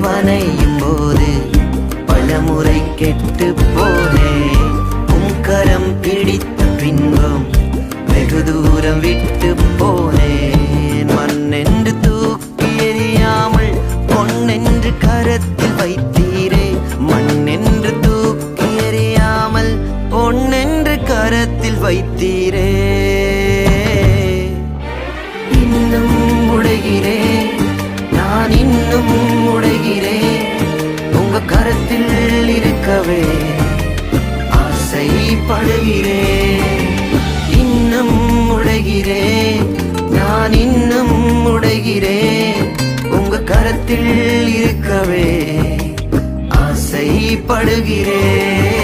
வனையும் போது பலமுறை கெட்டு போனேன் உங்கரம் பிடித்த பின்பும் வெகு தூரம் விட்டு போனேன் மண்ணென்று தூக்கி எறியாமல் பொன்னென்று கரத்தில் வைத்தீரே. மண்ணென்று தூக்கி எறியாமல் பொன்னென்று கரத்தில் வைத்தீரே. இன்னும் உடைகிறேன். நான் இன்னும் படுகிறேன் இன்னும் உடைகிறேன் நான் இன்னும் உடைகிறேன் உங்க கரத்தில் இருக்கவே ஆசைப்படுகிறேன்.